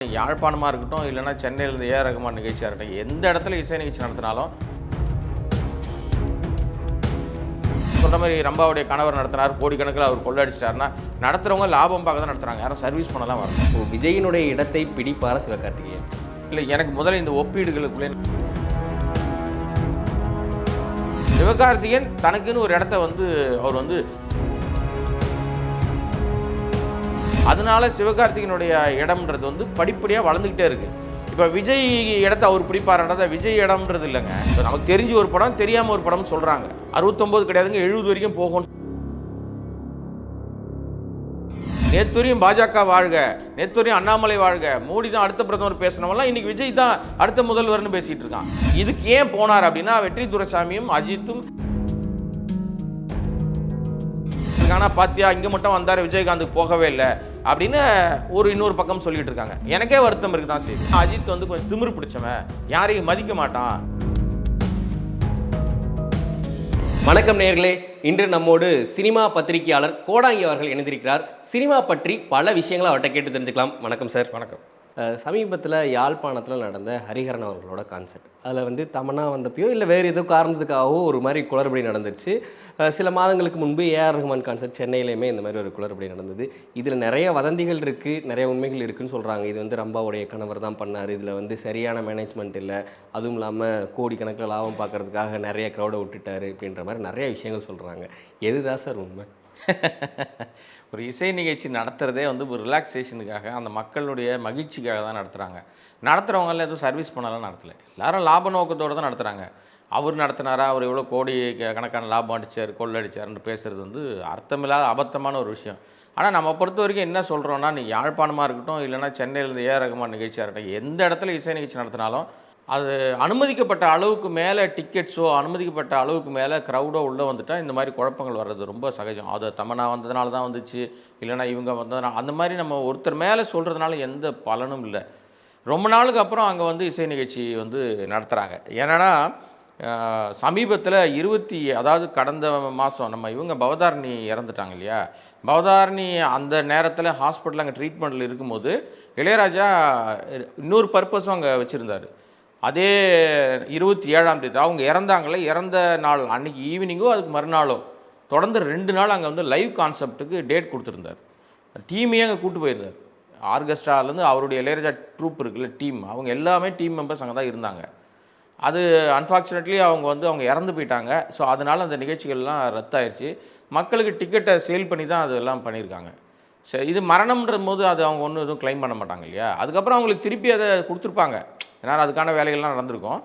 யாழ்ப்பாணமாக இருக்கட்டும் இல்லைன்னா சென்னையில் இருந்து ஏஆர் ரகுமான் நிகழ்ச்சியாக இருக்கட்டும் எந்த இடத்துல இசை நிகழ்ச்சி நடத்தினாலும் சொல்கிற மாதிரி ரம்பாவுடைய கணவர் நடத்தினார் கோடிக்கணக்கில் அவர் கொள்ளடிச்சிட்டாருன்னா நடத்துகிறவங்க லாபம் பார்க்க தான் நடத்துகிறாங்க யாரும் சர்வீஸ் பண்ணலாம் வரல. இப்போ விஜயினுடைய இடத்தை பிடிப்பார சிவகார்த்திகேயன் இல்லை எனக்கு முதல்ல இந்த ஒப்பீடுகளுக்குள்ளே சிவகார்த்திகேயன் தனக்குன்னு ஒரு இடத்த வந்து அவர் வந்து அதனால சிவகார்த்திகனுடைய இடம்ன்றது வந்து படிப்படியாக வளர்ந்துக்கிட்டே இருக்கு. இப்போ விஜய் இடத்த அவர் பிடிப்பாருன்றத விஜய் இடம்ன்றது இல்லைங்க. இப்போ நமக்கு தெரிஞ்ச ஒரு படம் தெரியாமல் ஒரு படம்னு சொல்கிறாங்க அறுபத்தொம்போது கிடையாதுங்க எழுபது வரைக்கும் போகும் நேத்துரியும் பாஜக வாழ்க நேத்துரியும் அண்ணாமலை வாழ்க. மோடி தான் அடுத்த பிரதமர் பேசினவெல்லாம் இன்னைக்கு விஜய் தான் அடுத்த முதல்வர்னு பேசிட்டு இருக்கான். இதுக்கு ஏன் போனார் அப்படின்னா வெற்றி துரைசாமியும் அஜித்தும். ஆனால் பாத்தியா இங்கே மட்டும் வந்தார் விஜயகாந்துக்கு போகவே இல்லை. அப்படின்னு ஒரு இன்னொரு பக்கம் சொல்லிட்டு இருக்காங்க. எனக்கே வருத்தம் இருக்கு தான் சரி அஜித் வந்து கொஞ்சம் திமிரு பிடிச்சவன். யாரையும் மதிக்க மாட்டான். வணக்கம் நேயர்களே இன்று நம்மோடு சினிமா பத்திரிகையாளர் கோடாங்கி அவர்கள் இணைந்திருக்கிறார். சினிமா பற்றி பல விஷயங்களை அவர்கிட்ட கேட்டு தெரிஞ்சுக்கலாம். வணக்கம் சார். வணக்கம். சமீபத்தில் யாழ்ப்பாணத்தில் நடந்த ஹரிஹரன் அவர்களோட கான்சர்ட் அதில் வந்து தமன்னா வந்தப்பயோ இல்லை வேறு ஏதோ காரணத்துக்காகவோ ஒரு மாதிரி குளறுபடி நடந்துச்சு சில மாதங்களுக்கு முன்பு ஏஆர் ரஹ்மான் கான்செர்ட் சென்னையிலையுமே இந்த மாதிரி ஒரு குளறுபடி நடந்தது. இதில் நிறைய வதந்திகள் இருக்குது நிறைய உண்மைகள் இருக்குதுன்னு சொல்கிறாங்க இது வந்து ரம்பாவுடைய கணவர் தான் பண்ணார். இதில் வந்து சரியான மேனேஜ்மெண்ட் இல்லை. அதுவும் இல்லாமல் கோடிக்கணக்கில் லாபம் பார்க்கறதுக்காக நிறைய க்ரௌடை விட்டுட்டாரு அப்படின்ற மாதிரி நிறைய விஷயங்கள் சொல்கிறாங்க எதுதான் சார் உண்மை? ஒரு இசை நிகழ்ச்சி நடத்துகிறதே வந்து ஒரு ரிலாக்ஸேஷனுக்காக அந்த மக்களுடைய மகிழ்ச்சிக்காக தான் நடத்துகிறாங்க நடத்துகிறவங்களாம் எதுவும் சர்வீஸ் பண்ணலாம் நடத்தலை. எல்லாரும் லாப நோக்கத்தோடு தான் நடத்துகிறாங்க அவர் நடத்தினாரா அவர் எவ்வளோ கோடி கணக்கான லாபம் அடிச்சார் கொள்ளடிச்சார்னு பேசுகிறது வந்து அர்த்தமில்லாத அபத்தமான ஒரு விஷயம். ஆனால் நம்ம பொறுத்த வரைக்கும் என்ன சொல்கிறோன்னா நீ யாழ்ப்பாணமாக இருக்கட்டும் இல்லைன்னா சென்னையில் ஏ ரகமான நிகழ்ச்சியாக இருக்கட்டும் எந்த இடத்துல இசை நிகழ்ச்சி நடத்தினாலும் அது அனுமதிக்கப்பட்ட அளவுக்கு மேலே டிக்கெட்ஸோ அனுமதிக்கப்பட்ட அளவுக்கு மேலே க்ரௌடோ உள்ளே வந்துட்டால் இந்த மாதிரி குழப்பங்கள் வர்றது ரொம்ப சகஜம். அது தமன்னா வந்ததுனால தான் வந்துச்சு இல்லைன்னா இவங்க வந்ததுனால அந்த மாதிரி நம்ம ஒருத்தர் மேலே சொல்கிறதுனால எந்த பலனும் இல்லை. ரொம்ப நாளுக்கு அப்புறம் அங்கே வந்து இசை நிகழ்ச்சி வந்து நடத்துகிறாங்க ஏன்னா சமீபத்தில் இருபத்தி அதாவது கடந்த மாதம் நம்ம இவங்க பவதாரணி இறந்துட்டாங்க இல்லையா? பவதாரணி அந்த நேரத்தில் ஹாஸ்பிட்டல் அங்கே ட்ரீட்மெண்ட்டில் இருக்கும்போது இளையராஜா இன்னொரு பர்பஸும் அங்கே வச்சுருந்தாரு. அதே இருபத்தி ஏழாம் தேதி அவங்க இறந்தாங்களே இறந்த நாள் அன்னைக்கு ஈவினிங்கோ அதுக்கு மறுநாளோ தொடர்ந்து ரெண்டு நாள் அங்கே வந்து லைவ் கான்செப்ட்டுக்கு டேட் கொடுத்துருந்தார். டீமையே அங்கே கூட்டு போயிருந்தார். ஆர்கெஸ்ட்ராலேருந்து அவருடைய இளையராஜா ட்ரூப் இருக்குல்ல டீம் அவங்க எல்லாமே டீம் மெம்பர்ஸ் அங்கே தான் இருந்தாங்க. அது அன்ஃபார்ச்சுனேட்லி அவங்க வந்து அவங்க இறந்து போயிட்டாங்க. ஸோ அதனால் அந்த நிகழ்ச்சிகள்லாம் ரத்தாயிருச்சு. மக்களுக்கு டிக்கெட்டை சேல் பண்ணி தான் அதெல்லாம் பண்ணியிருக்காங்க. சரி இது மரணம்ன்ற போது அது அவங்க ஒன்றும் எதுவும் கிளைம் பண்ண மாட்டாங்க இல்லையா? அதுக்கப்புறம் அவங்களுக்கு திருப்பி அதை கொடுத்துருப்பாங்க. ஏன்னா அதுக்கான வேலைகள்லாம் நடந்திருக்கும்.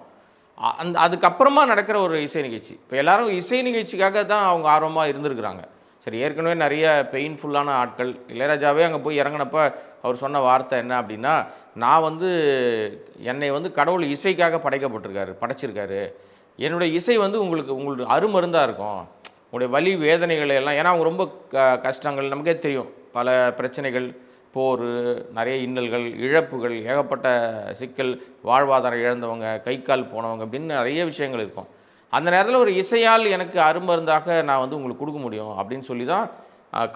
அந்த அதுக்கப்புறமா நடக்கிற ஒரு இசை நிகழ்ச்சி. இப்போ எல்லாரும் இசை நிகழ்ச்சிக்காக தான் அவங்க ஆர்வமாக இருந்திருக்கிறாங்க. சரி ஏற்கனவே நிறைய பெயின்ஃபுல்லான ஆட்கள் இளையராஜாவே அங்கே போய் இறங்கினப்ப அவர் சொன்ன வார்த்தை என்ன அப்படின்னா நான் வந்து என்னை வந்து கடவுள் இசைக்காக படைக்கப்பட்டிருக்காரு படைச்சிருக்காரு. என்னுடைய இசை வந்து உங்களுக்கு உங்களுக்கு அருமருந்தாக இருக்கும். உங்களுடைய வலி வேதனைகளை எல்லாம் ஏன்னா அவங்க ரொம்ப க கஷ்டங்கள் நமக்கே தெரியும். பல பிரச்சனைகள் போர் நிறைய இன்னல்கள் இழப்புகள் ஏகப்பட்ட சிக்கல் வாழ்வாதாரம் இழந்தவங்க கை கால் போனவங்க அப்படின்னு நிறைய விஷயங்கள் இருக்கும். அந்த நேரத்தில் ஒரு இசையால் எனக்கு அருமருந்தாக நான் வந்து உங்களுக்கு கொடுக்க முடியும் அப்படின்னு சொல்லி தான்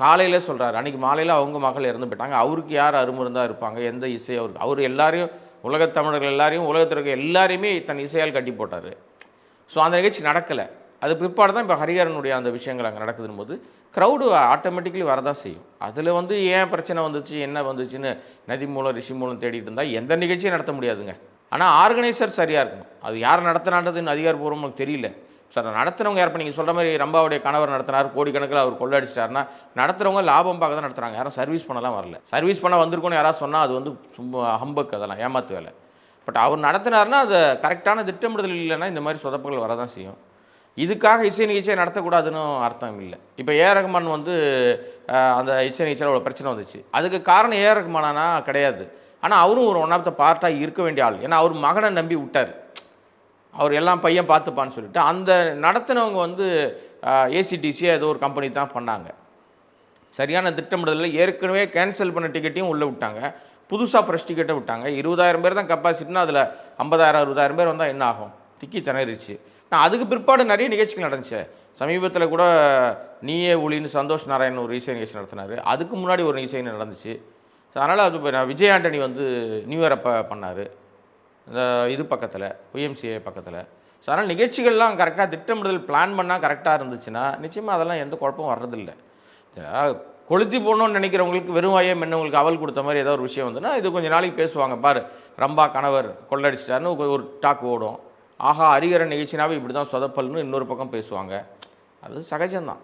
காலையில் சொல்கிறாரு அன்றைக்கி மாலையில் அவங்க மகள் இறந்து போயிட்டாங்க. அவருக்கு யார் அருமருந்தாக இருப்பாங்க? எந்த இசை அவருக்கு? அவர் எல்லாரையும் உலகத் தமிழர்கள் எல்லாரையும் உலகத்தில் இருக்க எல்லாரையுமே தன் இசையால் கட்டி போட்டார். ஸோ அந்த நிகழ்ச்சி நடக்கலை. அது பிற்பாடு தான் இப்போ ஹரிஹரனுடைய அந்த விஷயங்கள் அங்கே நடக்குதுன்னு போது க்ரௌடு ஆட்டோமேட்டிக்கலி வரதான் செய்யும். அதில் வந்து ஏன் பிரச்சனை வந்துச்சு என்ன வந்துச்சுன்னு நதி மூலம் ரிஷி மூலம் தேடிட்டு இருந்தால் எந்த நிகழ்ச்சியும் நடத்த முடியாதுங்க. ஆனால் ஆர்கனைசர் சரியாக இருக்கும் அது யார் நடத்தினான்றதுன்னு அதிகாரப்பூர்வம் நமக்கு தெரியல. சார் நடத்துகிறவங்க யார்? இப்போ நீங்கள் சொல்கிற மாதிரி ரம்பாவுடைய கணவர் நடத்தினார் கோடிக்கணக்கில் அவர் கொள்ளடிச்சிட்டாருன்னா நடத்துகிறவங்க லாபம் பார்க்க தான் நடத்துகிறாங்க யாரும் சர்வீஸ் பண்ணலாம் வரல. சர்வீஸ் பண்ண வந்திருக்கோன்னு யாராவது சொன்னால் அது வந்து சும்மா ஹம்பக் அதெல்லாம் ஏமாத்து வேலை. பட் அவர் நடத்தினார்னா அது கரெக்டான திட்டமிடுதல் இல்லைன்னா இந்த மாதிரி சொதப்புகள் வரதான் செய்யும். இதுக்காக இசை நிகழ்ச்சியை நடத்தக்கூடாதுன்னு அர்த்தம் இல்லை. இப்போ ஏ. ரகுமான் வந்து அந்த இசை நிகழ்ச்சியில் அவ்வளோ பிரச்சனை வந்துச்சு. அதுக்கு காரணம் ஏ. ரகுமானானா கிடையாது. ஆனால் அவரும் ஒரு ஒன் ஆஃப் த பார்ட்டாக இருக்க வேண்டிய ஆள். ஏன்னா அவர் மகனை நம்பி விட்டார். அவர் எல்லாம் பையன் பார்த்துப்பான்னு சொல்லிட்டு அந்த நடத்தினவங்க வந்து ஏசிடிசி ஏதோ ஒரு கம்பெனி தான் பண்ணாங்க. சரியான திட்டமிடலில் ஏற்கனவே கேன்சல் பண்ண டிக்கெட்டையும் உள்ளே விட்டாங்க. புதுசாக ஃப்ரெஷ் டிக்கெட்டை விட்டாங்க. இருபதாயிரம் பேர் தான் கப்பாசிட்டினா அதில் ஐம்பதாயிரம் அறுபதாயிரம் பேர் வந்தால் என்ன ஆகும்? திக்கி திணறிச்சு நான் அதுக்கு பிற்பாடு நிறைய நிகழ்ச்சிகள் நடந்துச்சு. சமீபத்தில் கூட நீயே ஒளின்னு சந்தோஷ் நாராயண் ஒரு இசை நிகழ்ச்சி நடத்தினார். அதுக்கு முன்னாடி ஒரு இசை நடந்துச்சு. அதனால் அது இப்போ நான் விஜய் ஆண்டனி வந்து நியூ இயர் அப்போ பண்ணார். இந்த இது பக்கத்தில் ஒய்எம்சிஏ பக்கத்தில். ஸோ அதனால் நிகழ்ச்சிகள்லாம் கரெக்டாக திட்டமிடுதல் பிளான் பண்ணால் கரெக்டாக இருந்துச்சுன்னா நிச்சயமாக அதெல்லாம் எந்த குழப்பமும் வர்றதில்லை. கொளுத்தி போடணும்னு நினைக்கிறவங்களுக்கு வெறும் வாயே மென்னவங்களுக்கு அவல் கொடுத்த மாதிரி ஏதோ ஒரு விஷயம் வந்துன்னா இது கொஞ்சம் நாளைக்கு பேசுவாங்க. பாரு ரம்பா கணவர் கொள்ளடிச்சிட்டாருன்னு ஒரு டாக் ஓடும். ஆஹா ஹரிகரன் நிகழ்ச்சினாவே இப்படி தான் சொதப்பல்னு இன்னொரு பக்கம் பேசுவாங்க. அது சகஜம்தான்.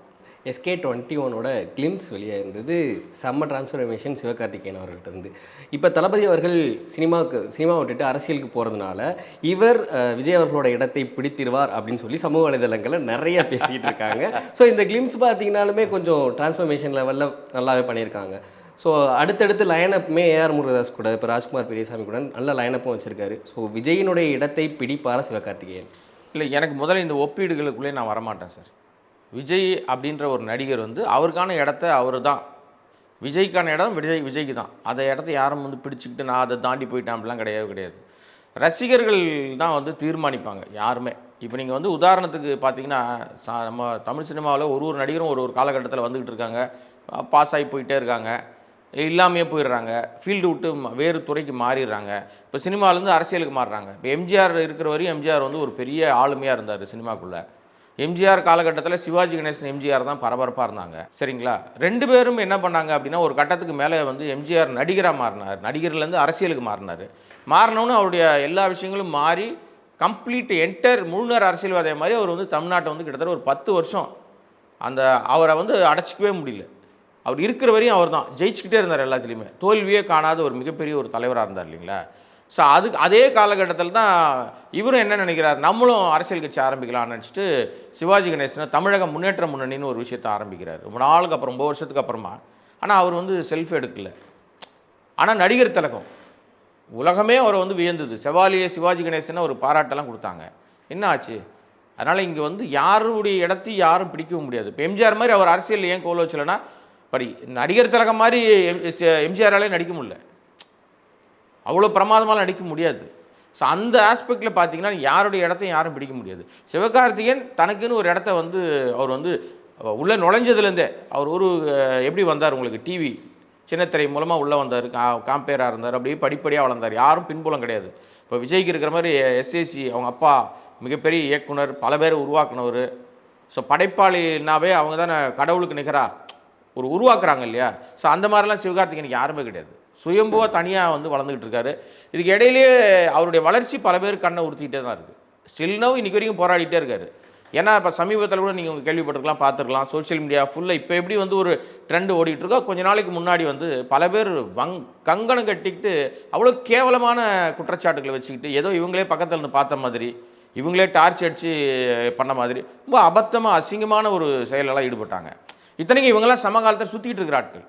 எஸ்கே டுவெண்ட்டி ஒனோட கிளிம்ஸ் வெளியாக இருந்தது. செம்ம டிரான்ஸ்ஃபர்மேஷன் சிவகார்த்திகேயன் அவர்கள்ட்ட இருந்து. இப்போ தளபதி அவர்கள் சினிமாவுக்கு சினிமா விட்டுட்டு அரசியலுக்கு போகிறதுனால இவர் விஜய் அவர்களோட இடத்தை பிடித்திருவார் அப்படின்னு சொல்லி சமூக வலைதளங்களில் நிறைய பேசிகிட்டு இருக்காங்க. ஸோ இந்த கிளிம்ஸ் பார்த்தீங்கனாலுமே கொஞ்சம் டிரான்ஸ்ஃபர்மேஷன் லெவலில் நல்லாவே பண்ணியிருக்காங்க. ஸோ அடுத்தடுத்து லைனப்புமே ஏஆர் முருகதாஸ் கூட இப்போ ராஜ்குமார் பெரியசாமி கூட நல்ல லைனப்பும் வச்சுருக்காரு. ஸோ விஜயினுடைய இடத்தை பிடிப்பார சிவகார்த்திகேயன் இல்லை எனக்கு முதல்ல இந்த ஒப்பீடுகளுக்குள்ளே நான் வரமாட்டேன் சார். விஜய் அப்படின்ற ஒரு நடிகர் வந்து அவருக்கான இடத்த அவர் தான் விஜய்க்கான இடம் விஜய் விஜய்க்கு தான் அந்த இடத்த யாரும் வந்து பிடிச்சிக்கிட்டு நான் அதை தாண்டி போயிட்டேன் அப்படிலாம் கிடையவே கிடையாது. ரசிகர்கள் தான் வந்து தீர்மானிப்பாங்க யாருமே. இப்போ நீங்கள் வந்து உதாரணத்துக்கு பார்த்தீங்கன்னா சா- நம்ம தமிழ் சினிமாவில் ஒரு ஒரு நடிகரும் ஒரு ஒரு காலகட்டத்தில் வந்துக்கிட்டு இருக்காங்க. பாஸ் ஆகி போயிட்டே இருக்காங்க. இல்லாமையே போயிடுறாங்க. ஃபீல்டு விட்டு வேறு துறைக்கு மாறிடுறாங்க. இப்போ சினிமாலேருந்து அரசியலுக்கு மாறுறாங்க. இப்போ எம்ஜிஆர் இருக்கிற வரையும் எம்ஜிஆர் வந்து ஒரு பெரிய ஆளுமையாக இருந்தார் சினிமாக்குள்ளே. எம்ஜிஆர் காலகட்டத்தில் சிவாஜி கணேசன் எம்ஜிஆர் தான் பரபரப்பாக இருந்தாங்க. சரிங்களா? ரெண்டு பேரும் என்ன பண்ணாங்க அப்படின்னா ஒரு கட்டத்துக்கு மேலே வந்து எம்ஜிஆர் நடிகராக மாறினார். நடிகர்லேருந்து அரசியலுக்கு மாறினார். மாறினோன்னு அவருடைய எல்லா விஷயங்களும் மாறி கம்ப்ளீட் என்டர் முழுநர் அரசியல்வாதிய மாதிரி அவர் வந்து தமிழ்நாட்டை வந்து கிட்டத்தட்ட ஒரு பத்து வருஷம் அந்த அவரை வந்து அடைச்சிக்கவே முடியல. அவர் இருக்கிற வரையும் அவர் தான். ஜெயிச்சுக்கிட்டே இருந்தார் எல்லாத்துலேயுமே. தோல்வியே காணாத ஒரு மிகப்பெரிய ஒரு தலைவராக இருந்தார் இல்லைங்களா? ஸோ அதுக்கு அதே காலகட்டத்தில் தான் இவரும் என்ன நினைக்கிறார்? நம்மளும் அரசியல் கட்சி ஆரம்பிக்கலாம்னு நினச்சிட்டு சிவாஜி கணேசனை தமிழக முன்னேற்ற முன்னணின்னு ஒரு விஷயத்தை ஆரம்பிக்கிறார். ரொம்ப நாளுக்கு அப்புறம் ரொம்ப வருஷத்துக்கு அப்புறமா. ஆனால் அவர் வந்து செல்ஃப் எடுக்கல. ஆனால் நடிகர் திலகம். உலகமே அவரை வந்து வியந்தது. செவாலியே சிவாஜி கணேசனை ஒரு பாராட்டெல்லாம் கொடுத்தாங்க. என்ன ஆச்சு? அதனால் இங்கே வந்து யாருடைய இடத்தையும் யாரும் பிடிக்கவும் முடியாது. இப்போ எம்ஜிஆர் மாதிரி அவர் அரசியல் ஏன் கோல வச்சலைன்னா படி நடிகர் திலகம் மாதிரி எம்ஜிஆராலே நடிக்க முடியல. அவ்வளோ பிரமாதமாக நடிக்க முடியாது. ஸோ அந்த ஆஸ்பெக்டில் பார்த்தீங்கன்னா யாருடைய இடத்தையும் யாரும் பிடிக்க முடியாது. சிவகார்த்திகேயன் தனக்குன்னு ஒரு இடத்த வந்து அவர் வந்து உள்ளே நுழைஞ்சதுலேருந்தே அவர் ஒரு எப்படி வந்தார் உங்களுக்கு டிவி சின்னத்திரை மூலமாக உள்ளே வந்தார் கா காம்பேராக இருந்தார் அப்படியே படிப்படியாக வளர்ந்தார். யாரும் பின்புலம் கிடையாது. இப்போ விஜய்க்கு இருக்கிற மாதிரி எஸ்ஏசி அவங்க அப்பா மிகப்பெரிய இயக்குனர் பல பேரை உருவாக்குனவர். ஸோ படைப்பாளினாவே அவங்க தானே கடவுளுக்கு நிகரா? ஒரு உருவாக்குறாங்க இல்லையா? ஸோ அந்த மாதிரிலாம் சிவகார்த்திகேயனுக்கு யாருமே கிடையாது. சுயம்புவாக தனியாக வந்து வளர்ந்துக்கிட்டு இருக்காரு. இதுக்கு இடையிலேயே அவருடைய வளர்ச்சி பல பேர் கண்ணை உறுத்திக்கிட்டே தான் இருக்குது ஸ்டில்னவ் இன்னைக்கு வரைக்கும் போராடிட்டே இருக்காரு. ஏன்னா இப்போ சமீபத்தில் கூட நீங்கள் கேள்விப்பட்டிருக்கலாம் பார்த்துருக்கலாம். சோஷியல் மீடியா ஃபுல்லாக இப்போ எப்படி வந்து ஒரு ட்ரெண்ட் ஓடிட்டு இருக்கோ கொஞ்ச நாளைக்கு முன்னாடி வந்து பல பேர் வங் கங்கணம் கட்டிக்கிட்டு அவ்வளோ கேவலமான குற்றச்சாட்டுகளை வச்சுக்கிட்டு ஏதோ இவங்களே பக்கத்தில் இருந்து பார்த்த மாதிரி இவங்களே டார்ச் அடித்து பண்ண மாதிரி ரொம்ப அபத்தமாக அசிங்கமான ஒரு செயலெல்லாம் ஈடுபட்டாங்க. இத்தனைக்கும் இவங்கெல்லாம் சமகாலத்தில் சுற்றிக்கிட்டு இருக்கிற ஆட்கள்.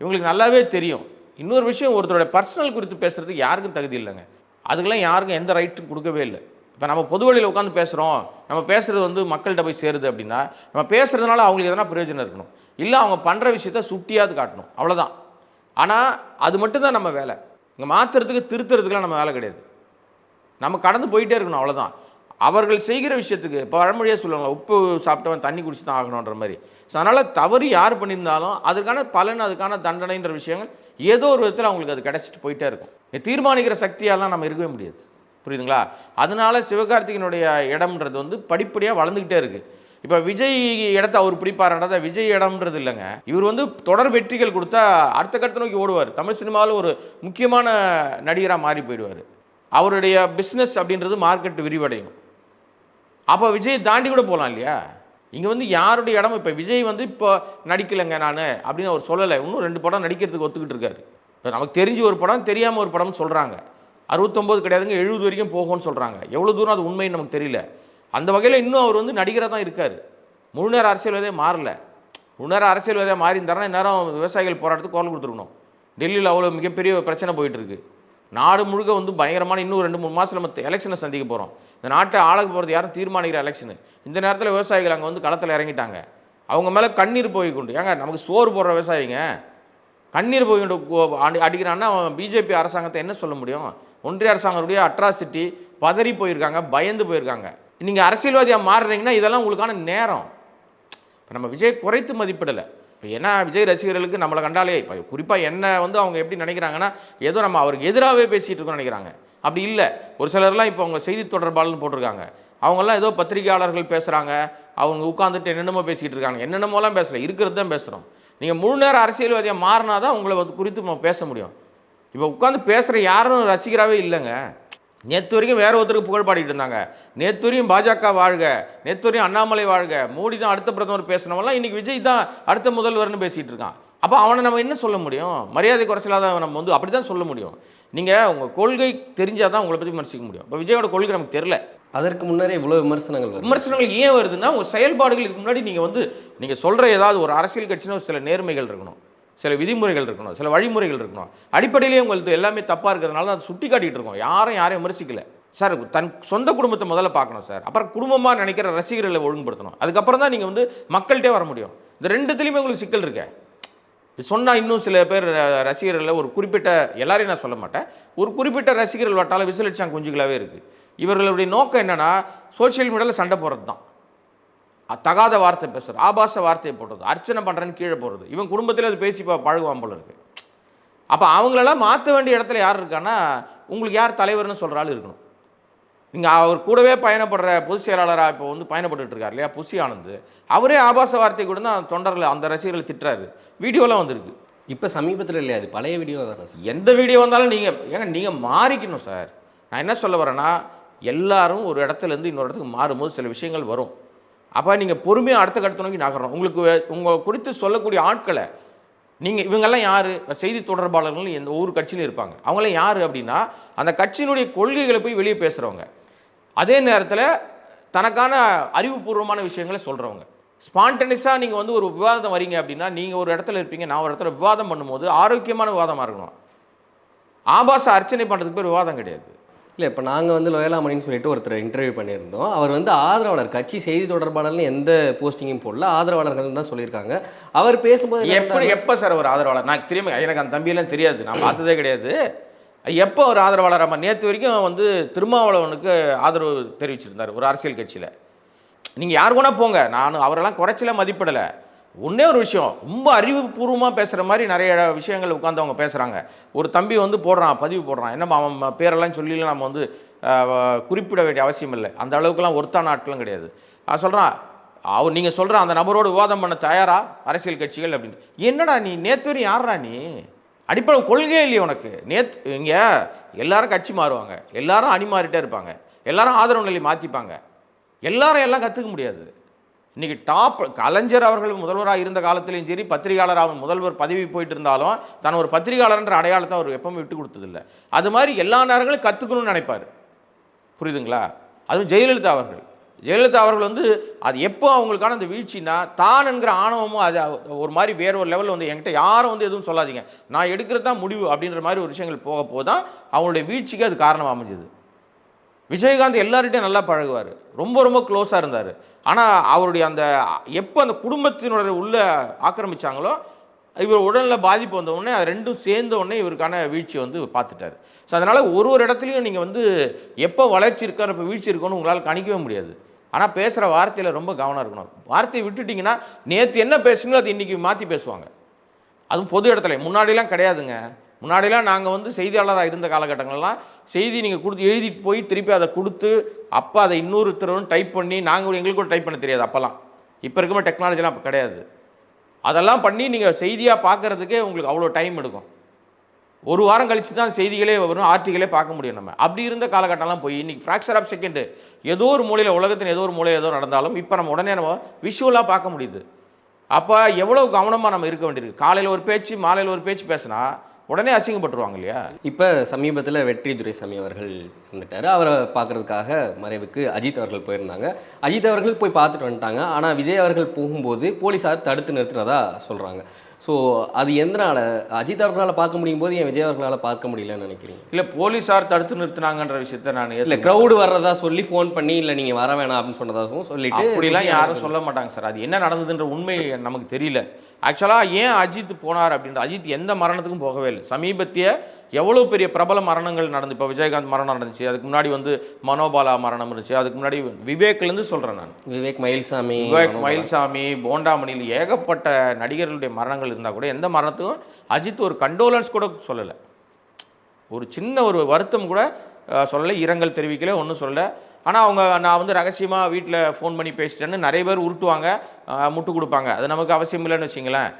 இவங்களுக்கு நல்லாவே தெரியும். இன்னொரு விஷயம் ஒருத்தரோட பர்சனல் குறித்து பேசுகிறதுக்கு யாருக்கும் தகுதி இல்லைங்க. அதுக்கெல்லாம் யாருக்கும் எந்த ரைட்டும் கொடுக்கவே இல்லை. இப்போ நம்ம பொது வழியில் உட்காந்து பேசுகிறோம் நம்ம பேசுகிறது வந்து மக்கள்கிட்ட போய் சேருது அப்படின்னா நம்ம பேசுகிறதுனால அவங்களுக்கு எதனா பிரயோஜனம் இருக்கணும். இல்லை அவங்க பண்ணுற விஷயத்த சுட்டியாவது காட்டணும். அவ்வளோதான் ஆனால் அது மட்டும்தான் நம்ம வேலை. இங்கே மாற்றுறதுக்கு திருத்துறதுக்குலாம் நம்ம வேலை கிடையாது. நம்ம கடந்து போயிட்டே இருக்கணும் அவ்வளோதான் அவர்கள் செய்கிற விஷயத்துக்கு இப்போ பழமொழியாக சொல்லுவாங்க உப்பு சாப்பிட்டவன் தண்ணி குடிச்சு தான் ஆகணுன்ற மாதிரி. ஸோ அதனால் தவறு யார் பண்ணியிருந்தாலும் அதுக்கான பலன் அதுக்கான தண்டனைன்ற விஷயங்கள் ஏதோ ஒரு விதத்தில் அவங்களுக்கு அது கிடச்சிட்டு போயிட்டே இருக்கும். தீர்மானிக்கிற சக்தியாலாம் நம்ம இருக்கவே முடியாது. புரியுதுங்களா? அதனால சிவகார்த்திகனுடைய இடம்ன்றது வந்து படிப்படியாக வளர்ந்துக்கிட்டே இருக்குது இப்போ விஜய் இடத்த அவர் பிடிப்பாருன்றத விஜய் இடம்ன்றது இல்லைங்க. இவர் வந்து தொடர் வெற்றிகள் கொடுத்தா அடுத்த கட்டத்தை நோக்கி ஓடுவார். தமிழ் சினிமாவில் ஒரு முக்கியமான நடிகராக மாறி போயிடுவார். அவருடைய பிஸ்னஸ் அப்படின்றது மார்க்கெட் விரிவடையும். அப்போ விஜய் தாண்டி கூட போகலாம் இல்லையா? இங்கே வந்து யாருடைய இடம் இப்போ விஜய் வந்து இப்போ நடிக்கலைங்க நான் அப்படின்னு அவர் சொல்லலை. இன்னும் ரெண்டு படம் நடிக்கிறதுக்கு ஒத்துக்கிட்டு இருக்காரு. இப்போ நமக்கு தெரிஞ்சு ஒரு படம் தெரியாமல் ஒரு படம்னு சொல்கிறாங்க அறுபத்தொம்போது கிடையாதுங்க எழுபது வரைக்கும் போகும்னு சொல்கிறாங்க எவ்வளோ தூரம் அது உண்மைன்னு நமக்கு தெரியல. அந்த வகையில் இன்னும் அவர் வந்து நடிகராக தான் இருக்கார். முழு நேர அரசியல்வாதியே மாறல. முழு நேர அரசியல்வாதியாக மாறி இருந்தாருன்னா இந்நேரம் விவசாயிகள் போராட்டத்துக்கு குரல் கொடுத்துருக்கணும். டெல்லியில் அவ்வளோ மிகப்பெரிய பிரச்சனை போயிட்டுருக்கு நாடு முழுக்க வந்து பயங்கரமான இன்னும் ரெண்டு மூணு மாதம் நம்ம எலெக்ஷனை சந்திக்க போகிறோம் இந்த நாட்டை ஆளக்க போகிறது யாரும் தீர்மானிக்கிற எலெக்ஷனு இந்த நேரத்தில் விவசாயிகள் அங்கே வந்து களத்தில் இறங்கிட்டாங்க. அவங்க மேலே கண்ணீர் போய் கொண்டு ஏங்க நமக்கு சோறு போடுற விவசாயிங்க? கண்ணீர் போய் கொண்டு அடி- அடிக்கிறான்னா அவன் பிஜேபி அரசாங்கத்தை என்ன சொல்ல முடியும்? ஒன்றிய அரசாங்கத்துடைய அட்ராசிட்டி பதறி போயிருக்காங்க பயந்து போயிருக்காங்க. நீங்கள் அரசியல்வாதியாக மாறுறீங்கன்னா இதெல்லாம் உங்களுக்கான நேரம். இப்போ நம்ம விஜய் குறைத்து மதிப்பிடலை. இப்போ ஏன்னா விஜய் ரசிகர்களுக்கு நம்மளை கண்டாலே இப்போ குறிப்பாக என்ன வந்து அவங்க எப்படி நினைக்கிறாங்கன்னா ஏதோ நம்ம அவருக்கு எதிராகவே பேசிகிட்டு இருக்கோம்னு நினைக்கிறாங்க. அப்படி இல்லை. ஒரு சிலர்லாம் இப்போ அவங்க செய்தி தொடர்பாளர்னு போட்டிருக்காங்க. அவங்கெல்லாம் ஏதோ பத்திரிகையாளர்கள் பேசுகிறாங்க அவங்க உட்காந்துட்டு என்னென்னமோ பேசிக்கிட்டு இருக்காங்க. என்னென்னமோலாம் பேசல. இருக்கிறது தான் பேசுகிறோம் நீங்கள் முழு நேரம் அரசியல்வாதியாக மாறினா தான் உங்களை வந்து குறித்து நம்ம பேச முடியும். இப்போ உட்காந்து பேசுகிற யாரும் ரசிகராகவே இல்லைங்க. நேற்று வரைக்கும் வேற ஒருத்தருக்கு புகழ் பாடிட்டு இருந்தாங்க. நேற்று வரையும் பாஜக வாழ்க. நேற்று வரையும் அண்ணாமலை வாழ்க. மோடி தான் அடுத்த பிரதமர் பேசினவங்களாம் இன்னைக்கு விஜய் தான் அடுத்த முதல்வர்னு பேசிகிட்டு இருக்கான். அப்போ அவனை நம்ம என்ன சொல்ல முடியும்? மரியாதை குறைச்சலாக தான் நம்ம வந்து அப்படி தான் சொல்ல முடியும். நீங்கள் உங்கள் கொள்கை தெரிஞ்சால் தான் உங்களை பற்றி விமர்சிக்க முடியும். இப்போ விஜயோட கொள்கை நமக்கு தெரில அதற்கு முன்னரே இவ்வளோ விமர்சனங்கள் விமர்சனங்கள் ஏன் வருதுன்னா உங்கள் செயல்பாடுகள் இதுக்கு முன்னாடி நீங்கள் வந்து நீங்கள் சொல்கிற ஏதாவது ஒரு அரசியல் கட்சினா ஒரு சில நேர்மைகள் இருக்கணும். சில விதிமுறைகள் இருக்கணும் சில வழிமுறைகள் இருக்கணும். அடிப்படையிலேயே உங்களுக்கு எல்லாமே தப்பாக இருக்கிறதுனால அதை சுட்டி காட்டிகிட்டு இருக்கோம். யாரும் யாரையும் விமர்சிக்கல. சார் தன் சொந்த குடும்பத்தை முதல்ல பார்க்கணும் சார். அப்புறம் குடும்பமாக நினைக்கிற ரசிகர்களை ஒழுங்குபடுத்தணும். அதுக்கப்புறம் தான் நீங்கள் வந்து மக்கள்கிட்டே வர முடியும். இந்த ரெண்டுத்துலேயுமே உங்களுக்கு சிக்கல் இருக்கே. சொன்னால் இன்னும் சில பேர் ர- ரசிகர்களில் ஒரு குறிப்பிட்ட எல்லாரையும் நான் சொல்ல மாட்டேன். ஒரு குறிப்பிட்ட ரசிகர்கள் வட்டால விசிலடிச்சாங்க குஞ்சுகளாகவே இருக்குது இவர்களுடைய நோக்கம் என்னென்னா சோஷியல் மீடியாவில் சண்டை போடுறது தான் தகாத வார்த்தை பேசுறது ஆபாச வார்த்தையை போடுறது அர்ச்சனை பண்ணுறேன்னு கீழே போடுறது. இவன் குடும்பத்தில் அது பேசி பழகுவான் போல இருக்கு. அப்போ அவங்களெல்லாம் மாற்ற வேண்டிய இடத்துல யார் இருக்கான்னா உங்களுக்கு யார் தலைவர்னு சொல்கிற ஆள் இருக்கணும். நீங்கள் அவர் கூடவே பயணப்படுற பொதுச் செயலாளராக இப்போ வந்து பயணப்பட்டுட்டு இருக்கார் இல்லையா புசி ஆனந்த். அவரே ஆபாச வார்த்தை கூட தான் தொண்டர்கள் அந்த ரசிகர்கள் திட்டுறாரு. வீடியோலாம் வந்திருக்கு. இப்போ சமீபத்தில் இல்லையா அது? பழைய வீடியோ தானே எந்த வீடியோ வந்தாலும் நீங்கள் ஏங்க நீங்கள் மாறிக்கணும் சார். நான் என்ன சொல்ல வரேன்னா எல்லாரும் ஒரு இடத்துல இருந்து இன்னொரு இடத்துக்கு மாறும்போது சில விஷயங்கள் வரும். அப்போ நீங்கள் பொறுமையாக அடுத்த கட்டத்தை நோக்கி நகரணும். உங்களுக்கு உங்கள் குறித்து சொல்லக்கூடிய ஆட்களை நீங்கள் இவங்கெல்லாம் யார்? செய்தி தொடர்பாளர்கள் எந்த ஒவ்வொரு கட்சியிலும் இருப்பாங்க. அவங்களாம் யார் அப்படின்னா அந்த கட்சியினுடைய கொள்கைகளை போய் வெளியே பேசுகிறவங்க அதே நேரத்தில் தனக்கான அறிவுபூர்வமான விஷயங்களை சொல்கிறவங்க ஸ்பான்டனிஸாக நீங்கள் வந்து ஒரு விவாதம் வரீங்க அப்படின்னா நீங்கள் ஒரு இடத்துல இருப்பீங்க நான் ஒரு இடத்துல விவாதம் பண்ணும்போது ஆரோக்கியமான விவாதமாக இருக்கணும். ஆபாச அர்ச்சனை பண்ணுறதுக்கு பேர் விவாதம் கிடையாது. இல்லை இப்போ நாங்கள் வந்து லோயலாமணின்னு சொல்லிட்டு ஒருத்தர் இன்டர்வியூ பண்ணியிருந்தோம். அவர் வந்து ஆதரவாளர் கட்சி செய்தி தொடர்பாளர்னு எந்த போஸ்டிங்கும் போடல. ஆதரவாளர்கள் தான் சொல்லியிருக்காங்க. அவர் பேசும்போது எப்படி எப்போ சார் ஒரு ஆதரவாளர்? நான் திரும்ப எனக்கு அந்த தம்பியெல்லாம் தெரியாது. நான் பார்த்ததே கிடையாது. எப்போ ஒரு ஆதரவாளர்? ஆமாம் நேற்று வரைக்கும் வந்து திருமாவளவனுக்கு ஆதரவு தெரிவிச்சிருந்தார் ஒரு அரசியல் கட்சியில். நீங்கள் யார் கூட போங்க. நான் அவரெல்லாம் குறைச்சல மதிப்பிடலை. ஒன்றே ஒரு விஷயம் ரொம்ப அறிவுபூர்வமாக பேசுகிற மாதிரி நிறைய விஷயங்கள் உட்காந்து அவங்க பேசுகிறாங்க ஒரு தம்பி வந்து போடுறான் பதிவு போடுறான். என்னம்மா அவன் பேரெல்லாம் சொல்லிலாம் நம்ம வந்து குறிப்பிட வேண்டிய அவசியம் இல்லை. அந்த அளவுக்குலாம் ஒருத்தான ஆட்களும் கிடையாது. அவன் சொல்கிறான் அவர் நீங்கள் சொல்கிற அந்த நபரோடு விவாதம் பண்ண தயாரா? அரசியல் கட்சிகள் அப்படின்னு. என்னடா நீ நேற்று வரையும் யாரா நீ? அடிப்படை கொள்கையே இல்லையே உனக்கு. நேத் இங்கே எல்லாரும் கட்சி மாறுவாங்க. எல்லாரும் அணி மாறிட்டே இருப்பாங்க. எல்லாரும் ஆதரவு நிலை மாற்றிப்பாங்க எல்லாரும் எல்லாம் கற்றுக்க முடியாது. இன்றைக்கி டாப் கலைஞர் அவர்கள் முதல்வராக இருந்த காலத்திலையும் சரி பத்திரிகையாளர் அவன் முதல்வர் பதவி போயிட்டு இருந்தாலும் தான் ஒரு பத்திரிகையாளர்ன்ற அடையாளத்தை அவர் எப்பவுமே விட்டு கொடுத்ததில்லை. அது மாதிரி எல்லா நேரங்களும் கற்றுக்கணும்னு நினைப்பார். புரியுதுங்களா? அதுவும் ஜெயலலிதா அவர்கள். ஜெயலலிதா அவர்கள் வந்து அது எப்போ அவங்களுக்கான அந்த வீழ்ச்சினா தான் என்கிற ஆணவமும் அது ஒரு மாதிரி வேற ஒரு லெவலில் வந்து என்கிட்ட யாரும் வந்து எதுவும் சொல்லாதீங்க. நான் எடுக்கிறது தான் முடிவு அப்படின்ற மாதிரி ஒரு விஷயங்கள் போக போதான் அவங்களுடைய வீழ்ச்சிக்கு அது காரணம் அமைஞ்சது. விஜயகாந்த் எல்லார்கிட்டையும் நல்லா பழகுவார். ரொம்ப ரொம்ப க்ளோஸாக இருந்தார். ஆனால் அவருடைய அந்த எப்போ அந்த குடும்பத்தினுடைய உள்ள ஆக்கிரமிச்சாங்களோ இவர் உடலில் பாதிப்பு வந்த உடனே அது ரெண்டும் சேர்ந்த உடனே இவருக்கான வீழ்ச்சி வந்து பார்த்துட்டார். ஸோ அதனால் ஒரு ஒரு இடத்துலையும் நீங்கள் வந்து எப்போ வளர்ச்சி இருக்கார் இப்போ வீழ்ச்சி இருக்கோன்னு உங்களால் கணிக்கவே முடியாது. ஆனால் பேசுகிற வார்த்தையில் ரொம்ப கவனம் இருக்கணும். வார்த்தையை விட்டுட்டிங்கன்னா நேற்று என்ன பேசுங்களோ அது இன்றைக்கி மாற்றி பேசுவாங்க. அதுவும் பொது இடத்துல. முன்னாடிலாம் கிடையாதுங்க. முன்னாடிலாம் நாங்கள் வந்து செய்தியாளராக இருந்த காலகட்டங்கள்லாம் செய்தி நீங்கள் கொடுத்து எழுதிட்டு போய் திருப்பி அதை கொடுத்து அப்போ அதை இன்னொருத்தரும் டைப் பண்ணி நாங்கள் எங்களுக்கு கூட டைப் பண்ண தெரியாது அப்போல்லாம் இப்போ இருக்கும்போது டெக்னாலஜிலாம் அப்போ கிடையாது. அதெல்லாம் பண்ணி நீங்கள் செய்தியாக பார்க்கறதுக்கே உங்களுக்கு அவ்வளோ டைம் எடுக்கும். ஒரு வாரம் கழிச்சு தான் செய்திகளே வரும் ஆர்டிகளே பார்க்க முடியும் நம்ம. அப்படி இருந்த காலகட்டம்லாம் போய் இன்றைக்கி ஃப்ராக்சர் ஆஃப் செகண்டு ஏதோ ஒரு மூலையில் உலகத்தின் ஏதோ ஒரு மூலையில் ஏதோ நடந்தாலும் இப்போ நம்ம உடனே நம்ம விஷுவலாக பார்க்க முடியுது. அப்போ எவ்வளோ கவனமாக நம்ம இருக்க வேண்டியிருக்கு? காலையில் ஒரு பேச்சு மாலையில் ஒரு பேச்சு பேசினா உடனே அசிங்கப்பட்டுருவாங்க இல்லையா இப்போ சமீபத்தில் வெற்றி துரைசாமி அவர்கள் வந்துட்டார். அவரை பார்க்கறதுக்காக மறைவுக்கு அஜித் அவர்கள் போயிருந்தாங்க. அஜித் அவர்கள் போய் பார்த்துட்டு வந்துட்டாங்க. ஆனால் விஜய் அவர்கள் போகும்போது போலீஸார் தடுத்து நிறுத்தினதா சொல்கிறாங்க ஸோ அது எந்தனால அஜித் அவர்களால் பார்க்க முடியும் போது ஏன் விஜய் அவர்களால் பார்க்க முடியலன்னு நினைக்கிறீங்க? இல்லை போலீஸார் தடுத்து நிறுத்தினாங்கன்ற விஷயத்த நான் இல்லை. க்ரௌடு வர்றதா சொல்லி ஃபோன் பண்ணி இல்லை நீங்கள் வர வேணாம் அப்படின்னு சொன்னதாகவும் சொல்லிட்டு அப்படிலாம் யாரும் சொல்ல மாட்டாங்க சார். அது என்ன நடந்ததுன்ற உண்மை நமக்கு தெரியல. ஆக்சுவலாக ஏன் அஜித் போனார் அப்படின்ற அஜித் எந்த மரணத்துக்கும் போகவே இல்லை. சமீபத்திய எவ்வளோ பெரிய பிரபல மரணங்கள் நடந்து இப்போ விஜயகாந்த் மரணம் நடந்துச்சு அதுக்கு முன்னாடி வந்து மனோபாலா மரணம் இருந்துச்சு அதுக்கு முன்னாடி விவேக்லேருந்து சொல்கிறேன் நான். விவேக் மயில்சாமி விவேக் மயில்சாமி போண்டாமணியில் ஏகப்பட்ட நடிகர்களுடைய மரணங்கள் இருந்தால் கூட எந்த மரணத்துக்கும் அஜித் ஒரு கண்டோலன்ஸ் கூட சொல்லலை. ஒரு சின்ன ஒரு வருத்தம் கூட சொல்லலை இரங்கல் தெரிவிக்கல ஒன்றும் சொல்லலை. ஆனால் அவங்க நான் வந்து ரகசியமாக வீட்டில் ஃபோன் பண்ணி பேசிட்டேன்னு நிறைய பேர் உருட்டுவாங்க முட்டு கொடுப்பாங்க. அது நமக்கு அவசியம் இல்லைன்னு வச்சிங்களேன்.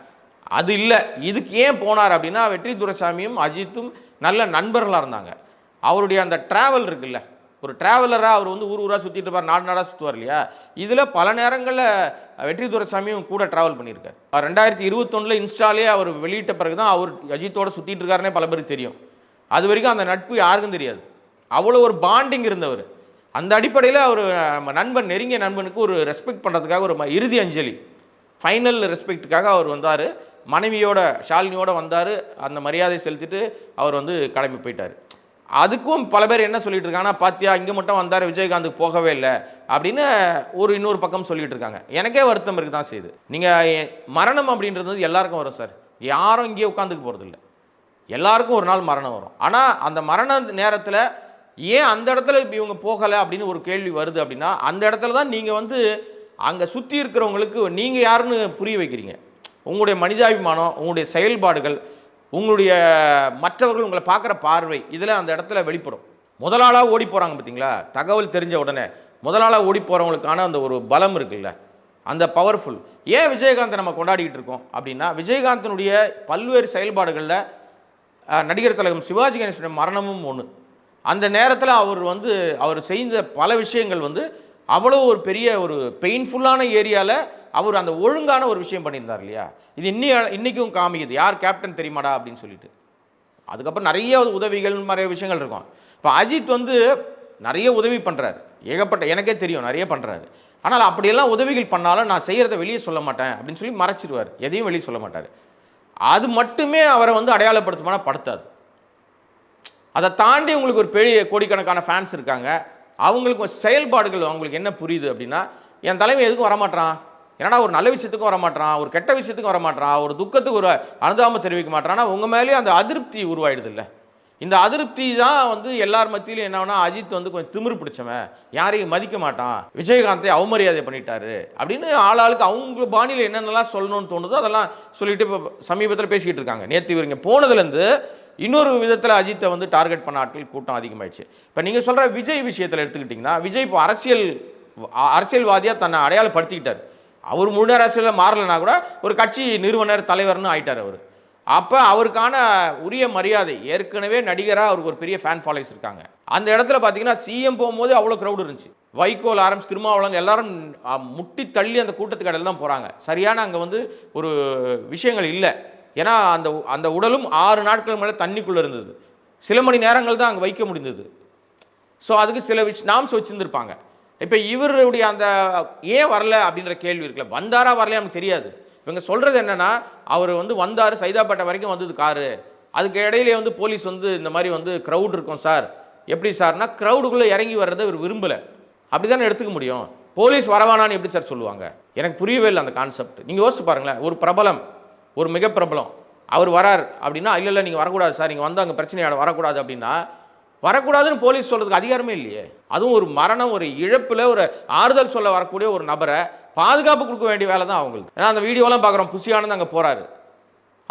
அது இல்லை. இதுக்கு ஏன் போனார் அப்படின்னா வெற்றி துரைசாமியும் அஜித்தும் நல்ல நண்பர்களாக இருந்தாங்க. அவருடைய அந்த ட்ராவல் இருக்குல்ல ஒரு டிராவலராக அவர் வந்து ஊர் ஊராக சுற்றிட்டு இருப்பார் நாடு நாடாக சுற்றுவார் இல்லையா? இதில் பல நேரங்களில் வெற்றி துரைசாமியும் கூட ட்ராவல் பண்ணியிருக்கார். ரெண்டாயிரத்தி இருபத்தொன்னில் இன்ஸ்டாலே அவர் வெளியிட்ட பிறகு தான் அவர் அஜித்தோடு சுற்றிட்டு இருக்காருனே பல பேருக்கு தெரியும். அது வரைக்கும் அந்த நட்பு யாருக்கும் தெரியாது. அவ்வளோ ஒரு பாண்டிங் இருந்தவர். அந்த அடிப்படையில் அவர் நம்ம நண்பன் நெருங்கிய நண்பனுக்கு ஒரு ரெஸ்பெக்ட் பண்ணுறதுக்காக ஒரு ம- இறுதி அஞ்சலி. ஃபைனல் ரெஸ்பெக்ட்டுக்காக அவர் வந்தார். மனைவியோட ஷாலினியோட வந்தார். அந்த மரியாதை செலுத்திட்டு அவர் வந்து கிளம்பி போயிட்டார். அதுக்கும் பல பேர் என்ன சொல்லிட்டு இருக்காங்கன்னா பாத்தியா இங்கே மட்டும் வந்தார் விஜயகாந்துக்கு போகவே இல்லை. அப்படின்னு ஒரு இன்னொரு பக்கம் சொல்லிட்டு இருக்காங்க. எனக்கே வருத்தம் இருக்கு தான் செய்யுது நீங்கள் மரணம் அப்படின்றது வந்து எல்லாருக்கும் வரும் சார். யாரும் இங்கேயே உட்காந்துக்க போகிறதில்ல எல்லாருக்கும் ஒரு நாள் மரணம் வரும். ஆனால் அந்த மரண நேரத்தில் ஏன் அந்த இடத்துல இப்போ இவங்க போகலை அப்படின்னு ஒரு கேள்வி வருது அப்படின்னா அந்த இடத்துல தான் நீங்கள் வந்து அங்கே சுற்றி இருக்கிறவங்களுக்கு நீங்கள் யாருன்னு புரிய வைக்கிறீங்க. உங்களுடைய மனிதாபிமானம் உங்களுடைய செயல்பாடுகள் உங்களுடைய மற்றவர்கள் உங்களை பார்க்குற பார்வை இதில் அந்த இடத்துல வெளிப்படும். முதலாளாக ஓடி போகிறாங்க பார்த்தீங்களா? தகவல் தெரிஞ்ச உடனே முதலாளாக ஓடி போகிறவங்களுக்கான அந்த ஒரு பலம் இருக்குல்ல? அந்த பவர்ஃபுல் ஏன் விஜயகாந்தை நம்ம கொண்டாடிக்கிட்டு இருக்கோம் அப்படின்னா விஜயகாந்தனுடைய பல்வேறு செயல்பாடுகளில் நடிகர் தலைவர் சிவாஜி கணேசனுடைய மரணமும் ஒன்று அந்த நேரத்தில் அவர் வந்து அவர் செய்த பல விஷயங்கள் வந்து அவ்வளோ ஒரு பெரிய ஒரு பெயின்ஃபுல்லான ஏரியாவில் அவர் அந்த ஒழுங்கான ஒரு விஷயம் பண்ணியிருந்தார் இல்லையா? இது இன்னி இன்றைக்கும் காமிக்குது. யார் கேப்டன் தெரியுமாடா அப்படின்னு சொல்லிட்டு. அதுக்கப்புறம் நிறைய உதவிகள் நிறைய விஷயங்கள் இருக்கும். இப்போ அஜித் வந்து நிறைய உதவி பண்ணுறாரு ஏகப்பட்ட எனக்கே தெரியும் நிறைய பண்ணுறாரு ஆனால் அப்படியெல்லாம் உதவிகள் பண்ணாலும் நான் செய்கிறத வெளியே சொல்ல மாட்டேன் அப்படின்னு சொல்லி மறைச்சிடுவார் எதையும் வெளியே சொல்ல மாட்டார். அது மட்டுமே அவரை வந்து அடையாளப்படுத்துமானா படுத்தாது. அதை தாண்டி உங்களுக்கு ஒரு பெரிய கோடிக்கணக்கான ஃபேன்ஸ் இருக்காங்க. அவங்களுக்கு செயல்பாடுகள் அவங்களுக்கு என்ன புரியுது அப்படின்னா என் தலைமை எதுக்கும் வரமாட்டான் என்னடா ஒரு நல்ல விஷயத்துக்கும் வரமாட்டான் ஒரு கெட்ட விஷயத்துக்கும் வரமாட்டான் ஒரு துக்கத்துக்கு ஒரு அனுதாபம் தெரிவிக்க மாட்டான்னா உங்கள் மேலேயும் அந்த அதிருப்தி உருவாயிடுது இல்லை இந்த அதிருப்தி தான் வந்து எல்லார் மத்தியிலும் என்னன்னா அஜித் வந்து கொஞ்சம் திமிரு பிடிச்சவன். யாரையும் மதிக்க மாட்டான். விஜயகாந்தை அவமரியாதை பண்ணிட்டாரு. அப்படின்னு ஆளாளுக்கு அவங்க பாணியில் என்னென்னலாம் சொல்லணும்னு தோணுதோ அதெல்லாம் சொல்லிட்டு இப்போ சமீபத்தில் பேசிக்கிட்டு இருக்காங்க. நேற்று இவருங்க போனதுலேருந்து இன்னொரு விதத்தில் அஜித்தை வந்து டார்கெட் பண்ண ஆட்கள் கூட்டம் அதிகமாயிடுச்சு. இப்போ நீங்கள் சொல்கிற விஜய் விஷயத்தில் எடுத்துக்கிட்டிங்கன்னா விஜய் இப்போ அரசியல் அரசியல்வாதியாக தன்னை அடையாளப்படுத்திக்கிட்டார். அவர் முழு அரசியலில் மாறலைன்னா கூட ஒரு கட்சி நிறுவனர் தலைவர்னு ஆயிட்டார் அவர். அப்போ அவருக்கான உரிய மரியாதை ஏற்கனவே நடிகராக அவருக்கு ஒரு பெரிய ஃபேன் ஃபாலோஸ் இருக்காங்க. அந்த இடத்துல பார்த்தீங்கன்னா சிஎம் போகும்போது அவ்வளோ க்ரௌடு இருந்துச்சு. வைகோல் ஆரம்பிச்சு திருமாவளவன் எல்லாரும் முட்டி தள்ளி அந்த கூட்டத்துக்கு இடையில தான் போகிறாங்க சரியான அங்கே வந்து ஒரு விஷயங்கள் இல்லை. ஏன்னா அந்த அந்த உடலும் ஆறு நாட்கள் மேலே தண்ணிக்குள்ளே இருந்தது. சில மணி நேரங்கள் தான் அங்கே வைக்க முடிந்தது. ஸோ அதுக்கு சில விஷ் நாம்ஸ் வச்சுருந்துருப்பாங்க. இப்போ இவருடைய அந்த ஏன் வரல அப்படின்ற கேள்வி இருக்குல்ல வந்தாரா வரலையா நமக்கு தெரியாது. இவங்க சொல்கிறது என்னென்னா அவர் வந்து வந்தார் சைதாப்பேட்டை வரைக்கும் வந்தது காரு. அதுக்கு இடையிலே வந்து போலீஸ் வந்து இந்த மாதிரி வந்து க்ரௌட் இருக்கும் சார். எப்படி சார்னா க்ரௌடுக்குள்ளே இறங்கி வர்றதை இவர் விரும்பலை. அப்படி தானே எடுத்துக்க முடியும்? போலீஸ் வரவானான்னு எப்படி சார் சொல்லுவாங்க? எனக்கு புரியவே இல்லை அந்த கான்செப்ட் நீங்கள் யோசிச்சு பாருங்களேன் ஒரு பிரபலம் ஒரு மிக பிரபலம் அவர் வரார் அப்படின்னா இல்லை இல்லை நீங்கள் வரக்கூடாது சார். நீங்கள் வந்து அங்கே பிரச்சனையாட வரக்கூடாது அப்படின்னா வரக்கூடாதுன்னு போலீஸ் சொல்கிறதுக்கு அதிகாரமே இல்லையே. அதுவும் ஒரு மரணம் ஒரு இழப்பில் ஒரு ஆறுதல் சொல்ல வரக்கூடிய ஒரு நபரை பாதுகாப்பு கொடுக்க வேண்டிய வேலை தான் அவங்களுக்கு. ஏன்னா அந்த வீடியோலாம் பார்க்குறோம் புசியானது அங்கே போகிறாரு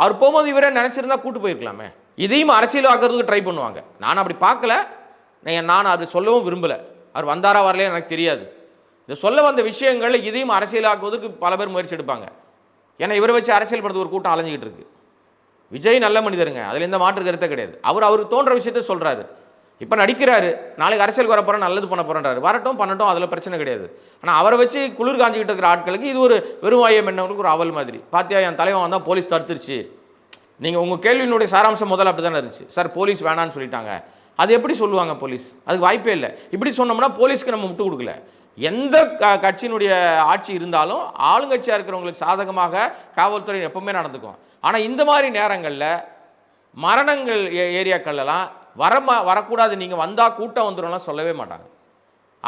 அவர் போகும்போது இவரே நினச்சிருந்தா கூட்டு போயிருக்கலாமே. இதையும் அரசியலாக்கிறதுக்கு ட்ரை பண்ணுவாங்க. நான் அப்படி பார்க்கல. நான் அப்படி சொல்லவும் விரும்பலை. அவர் வந்தாரா வரலையே எனக்கு தெரியாது. இந்த சொல்ல வந்த விஷயங்கள் இதையும் அரசியலாக்குவதற்கு பல பேர் முயற்சி எடுப்பாங்க. ஏன்னா இவரை வச்சு அரசியல் படுத்த ஒரு கூட்டம் அலைஞ்சிக்கிட்டு இருக்கு. விஜய் நல்ல மனிதருங்க. அதில் எந்த மாற்று கருத்தே கிடையாது. அவர் அவருக்கு தோன்ற விஷயத்த சொல்கிறாரு இப்போ நடிக்கிறாரு. நாளைக்கு அரசியல் வர போகிறேன் நல்லது பண்ண போகிறேன்றாரு வரட்டும் பண்ணட்டும் அதில் பிரச்சனை கிடையாது. ஆனால் அவரை வச்சு குளிர் காஞ்சிக்கிட்டு இருக்கிற ஆட்களுக்கு இது ஒரு வெறுவாயம் என்னவங்களுக்கு ஒரு அவல் மாதிரி. பாத்தியா என் தலைவன் வந்தால் போலீஸ் தடுத்துருச்சு. நீங்கள் உங்கள் கேள்வியினுடைய சாராம்சம் முதல்ல அப்படி தானே இருந்துச்சு. சார் போலீஸ் வேணான்னு சொல்லிட்டாங்க. அது எப்படி சொல்லுவாங்க போலீஸ்? அதுக்கு வாய்ப்பே இல்லை. இப்படி சொன்னோம்னா போலீஸ்க்கு நம்ம விட்டு கொடுக்கல. எந்த க கட்சியினுடைய ஆட்சி இருந்தாலும் ஆளுங்கட்சியாக இருக்கிறவங்களுக்கு சாதகமாக காவல்துறை எப்பவுமே நடந்துக்கும். ஆனால் இந்த மாதிரி நேரங்களில் மரணங்கள் ஏ- ஏரியாக்கள்லாம் வரமா வரக்கூடாது நீங்கள் வந்தால் கூட்டம் வந்துடும்லாம் சொல்லவே மாட்டாங்க.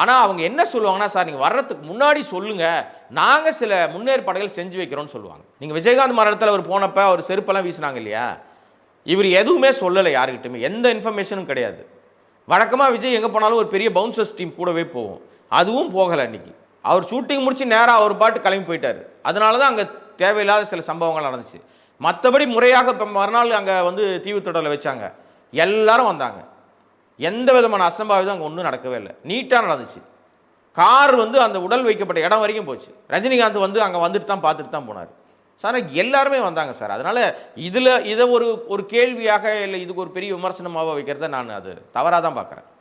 ஆனால் அவங்க என்ன சொல்லுவாங்கன்னா சார் நீங்கள் வர்றதுக்கு முன்னாடி சொல்லுங்கள் நாங்கள் சில முன்னேற்பாடுகள் செஞ்சு வைக்கிறோம்னு சொல்லுவாங்க. நீங்கள் விஜயகாந்த் மரணத்தில் அவர் போனப்போ அவர் செருப்பெல்லாம் வீசினாங்க இல்லையா? இவர் எதுவுமே சொல்லலை யாருக்கிட்டுமே எந்த இன்ஃபர்மேஷனும் கிடையாது. வழக்கமாக விஜய் எங்கே போனாலும் ஒரு பெரிய பவுன்சர்ஸ் டீம் கூடவே போகும் அதுவும் போகலை அன்றைக்கி அவர் ஷூட்டிங் முடிச்சு நேராக அவர் பாட்டு கிளம்பி போயிட்டார். அதனால தான் அங்கே தேவையில்லாத சில சம்பவங்கள் நடந்துச்சு. மற்றபடி முறையாக இப்போ மறுநாள் அங்கே வந்து தீவுத்தொடரில் வச்சாங்க. எல்லாரும் வந்தாங்க. எந்த விதமான அசம்பாவிதம் அங்கே ஒன்றும் நடக்கவே இல்லை. நீட்டாக நடந்துச்சு. கார் வந்து அந்த உடல் வைக்கப்பட்ட இடம் வரைக்கும் போச்சு. ரஜினிகாந்த் வந்து அங்கே வந்துட்டு தான் பார்த்துட்டு தான் போனார். சார் எல்லாருமே வந்தாங்க சார். அதனால் இதில் இதை ஒரு ஒரு கேள்வியாக இல்லை இதுக்கு ஒரு பெரிய விமர்சனமாக வைக்கிறத நான் அது தவறாக தான் பார்க்குறேன்